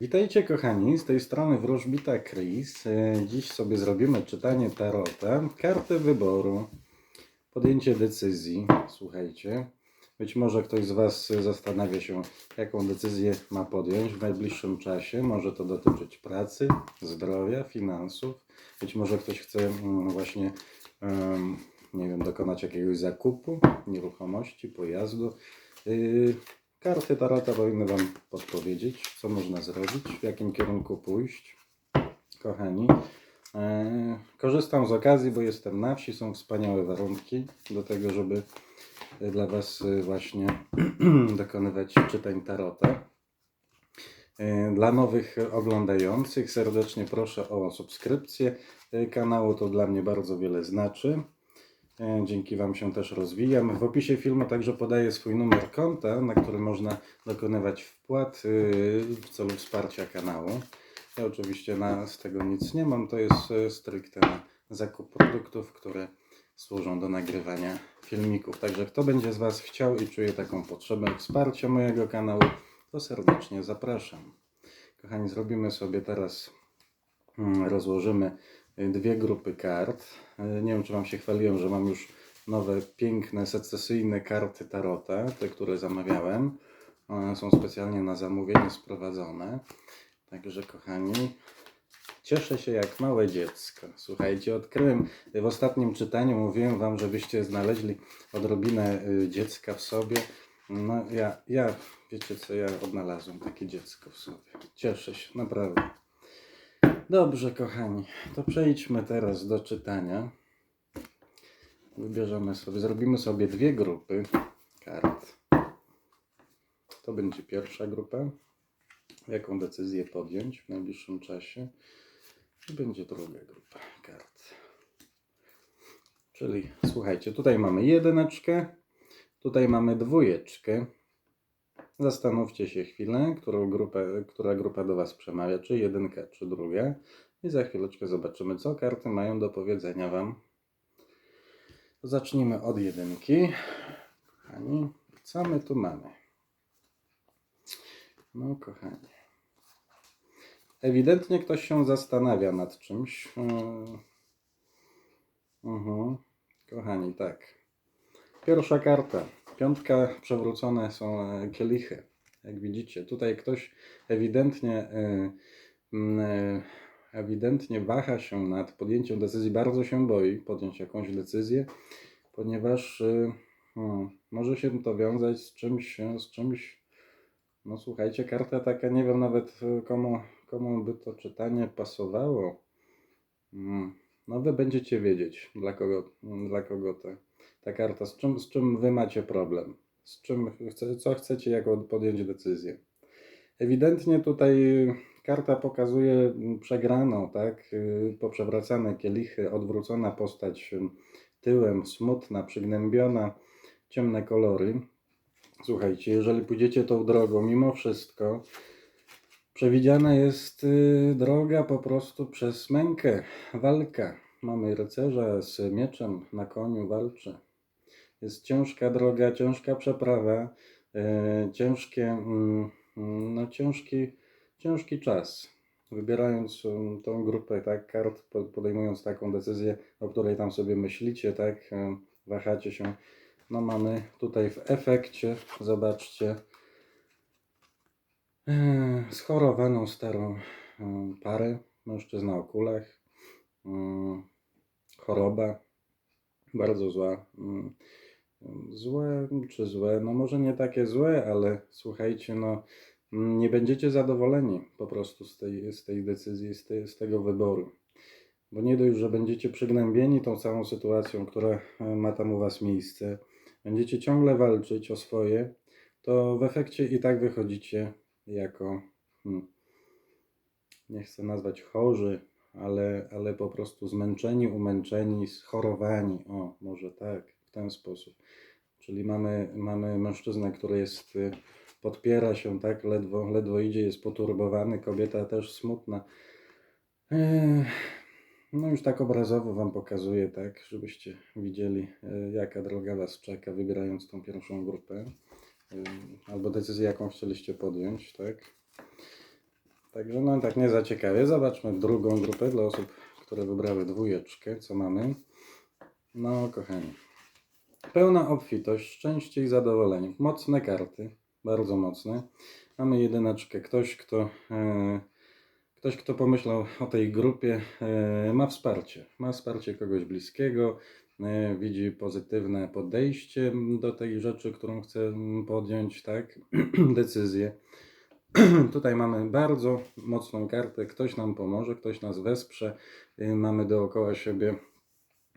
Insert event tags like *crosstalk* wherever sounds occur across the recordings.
Witajcie kochani, z tej strony wróżbita Chris. E, Dziś sobie zrobimy czytanie tarota, karty wyboru, podjęcie decyzji. Słuchajcie, być może ktoś z Was zastanawia się, jaką decyzję ma podjąć w najbliższym czasie. Może to dotyczyć pracy, zdrowia, finansów. Być może ktoś chce mm, właśnie, nie wiem, dokonać jakiegoś zakupu nieruchomości, pojazdu. Karty Tarota powinny Wam podpowiedzieć, co można zrobić, w jakim kierunku pójść. Kochani, e, korzystam z okazji, bo jestem na wsi, są wspaniałe warunki do tego, żeby dla Was e, właśnie *clears throat* dokonywać czytań Tarota. E, Dla nowych oglądających serdecznie proszę o subskrypcję e, kanału, to dla mnie bardzo wiele znaczy. E, Dzięki Wam się też rozwijam. W opisie filmu także podaję swój numer konta, na który można dokonywać wpłat y, w celu wsparcia kanału. Ja oczywiście na, z tego nic nie mam, to jest e, stricte na zakup produktów, które służą do nagrywania filmików. Także kto będzie z Was chciał i czuje taką potrzebę wsparcia mojego kanału, to serdecznie zapraszam. Kochani, zrobimy sobie teraz Mm, rozłożymy y, dwie grupy kart. Y, Nie wiem, czy Wam się chwaliłem, że mam już nowe, piękne, secesyjne karty Tarota, te, które zamawiałem. One są specjalnie na zamówienie sprowadzone. Także, kochani, cieszę się jak małe dziecko. Słuchajcie, odkryłem w ostatnim czytaniu, mówiłem Wam, żebyście znaleźli odrobinę y, dziecka w sobie. No, ja, ja, wiecie co, ja odnalazłem takie dziecko w sobie. Cieszę się, naprawdę. Dobrze, kochani, to przejdźmy teraz do czytania. Wybierzemy sobie, zrobimy sobie dwie grupy kart. To będzie pierwsza grupa. Jaką decyzję podjąć w najbliższym czasie? I będzie druga grupa kart. Czyli słuchajcie, tutaj mamy jedyneczkę, tutaj mamy dwójeczkę. Zastanówcie się chwilę, którą grupę, która grupa do Was przemawia, czy jedynka, czy druga. I za chwileczkę zobaczymy, co karty mają do powiedzenia Wam. Zacznijmy od jedynki. Kochani, co my tu mamy? No, kochani. Ewidentnie ktoś się zastanawia nad czymś. Yy. Mhm. Kochani, tak. Pierwsza karta. Piątka przewrócone są e, kielichy. Jak widzicie, tutaj ktoś ewidentnie, e, m, e, ewidentnie waha się nad podjęciem decyzji, bardzo się boi podjąć jakąś decyzję, ponieważ hmm, może się to wiązać z czymś, z czymś. No słuchajcie, karta taka, nie wiem nawet komu, komu by to czytanie pasowało. Mm, No wy będziecie wiedzieć, dla kogo, dla kogo to ta karta, z czym, z czym wy macie problem, z czym co chcecie jako podjąć decyzję. Ewidentnie tutaj karta pokazuje przegraną, tak? Y, Poprzewracane kielichy, odwrócona postać y, tyłem, smutna, przygnębiona, ciemne kolory. Słuchajcie, jeżeli pójdziecie tą drogą, mimo wszystko, przewidziana jest y, droga po prostu przez mękę, walka. Mamy rycerza z mieczem na koniu, walczy. Jest ciężka droga, ciężka przeprawa, e, ciężkie, mm, mm, no ciężki, ciężki czas. Wybierając um, tą grupę tak, kart, po- podejmując taką decyzję, o której tam sobie myślicie, tak, e, wahacie się, no mamy tutaj w efekcie, zobaczcie, e, schorowaną starą parę, mężczyzna o kulach, mm, choroba, bardzo zła. Mm, Złe czy złe? No może nie takie złe, ale słuchajcie, no mm, nie będziecie zadowoleni po prostu z tej, z tej decyzji, z, tej, z tego wyboru. Bo nie dość, że będziecie przygnębieni tą całą sytuacją, która e, ma tam u Was miejsce, będziecie ciągle walczyć o swoje, to w efekcie i tak wychodzicie jako, hmm, nie chcę nazwać chorzy, ale, ale po prostu zmęczeni, umęczeni, schorowani. O, może tak, w ten sposób. Czyli mamy, mamy mężczyznę, który jest, y, podpiera się, tak, ledwo, ledwo idzie, jest poturbowany, kobieta też smutna. No już tak obrazowo Wam pokazuję, tak, żebyście widzieli, y, jaka droga Was czeka, wybierając tą pierwszą grupę, y, albo decyzję, jaką chcieliście podjąć, tak. Także no tak nie za ciekawie. Zobaczmy drugą grupę dla osób, które wybrały dwójeczkę. Co mamy? No, kochani. Pełna obfitość, szczęście i zadowolenie. Mocne karty, bardzo mocne. Mamy jedyneczkę. Ktoś, kto, e, ktoś, kto pomyślał o tej grupie, e, ma wsparcie. Ma wsparcie kogoś bliskiego, e, widzi pozytywne podejście do tej rzeczy, którą chce podjąć, tak? *clears throat* Decyzję. *clears throat* Tutaj mamy bardzo mocną kartę. Ktoś nam pomoże, ktoś nas wesprze. Y, Mamy dookoła siebie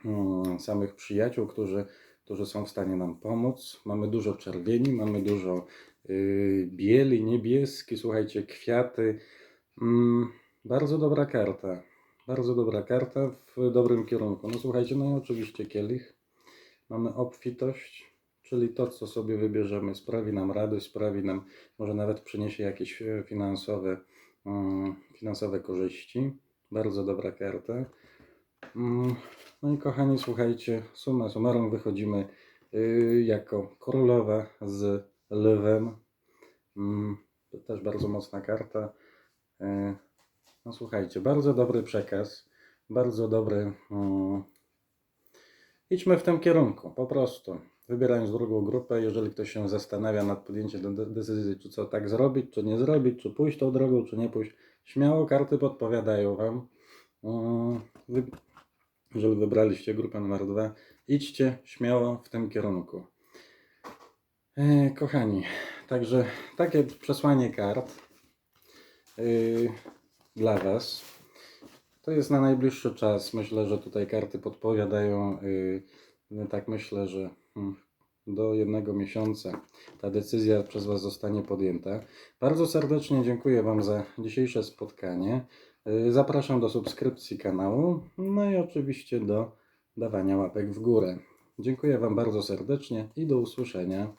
mm, samych przyjaciół, którzy, którzy są w stanie nam pomóc. Mamy dużo czerwieni, mamy dużo y, bieli, niebieski, słuchajcie, kwiaty. Mm, bardzo dobra karta. Bardzo dobra karta w dobrym kierunku. No słuchajcie, no i oczywiście kielich. Mamy obfitość, czyli to, co sobie wybierzemy, sprawi nam radość, sprawi nam, może nawet przyniesie jakieś e, finansowe, mm, finansowe korzyści. Bardzo dobra karta. No i kochani, słuchajcie, summa summarum wychodzimy y, jako królowa z lwem. Mm, To też bardzo mocna karta. Y, No słuchajcie, bardzo dobry przekaz, bardzo dobry. mm, Idźmy w tym kierunku, po prostu. Wybierając drugą grupę, jeżeli ktoś się zastanawia nad podjęciem de- decyzji, czy co tak zrobić, czy nie zrobić, czy pójść tą drogą, czy nie pójść, śmiało karty podpowiadają Wam. Mm, jeżeli wybraliście grupę numer dwa, idźcie śmiało w tym kierunku. E, kochani, także takie przesłanie kart yy, dla Was. To jest na najbliższy czas. Myślę, że tutaj karty podpowiadają. No tak myślę, że hmm, do jednego miesiąca ta decyzja przez Was zostanie podjęta. Bardzo serdecznie dziękuję Wam za dzisiejsze spotkanie. Yy, Zapraszam do subskrypcji kanału, no i oczywiście do dawania łapek w górę. Dziękuję Wam bardzo serdecznie i do usłyszenia.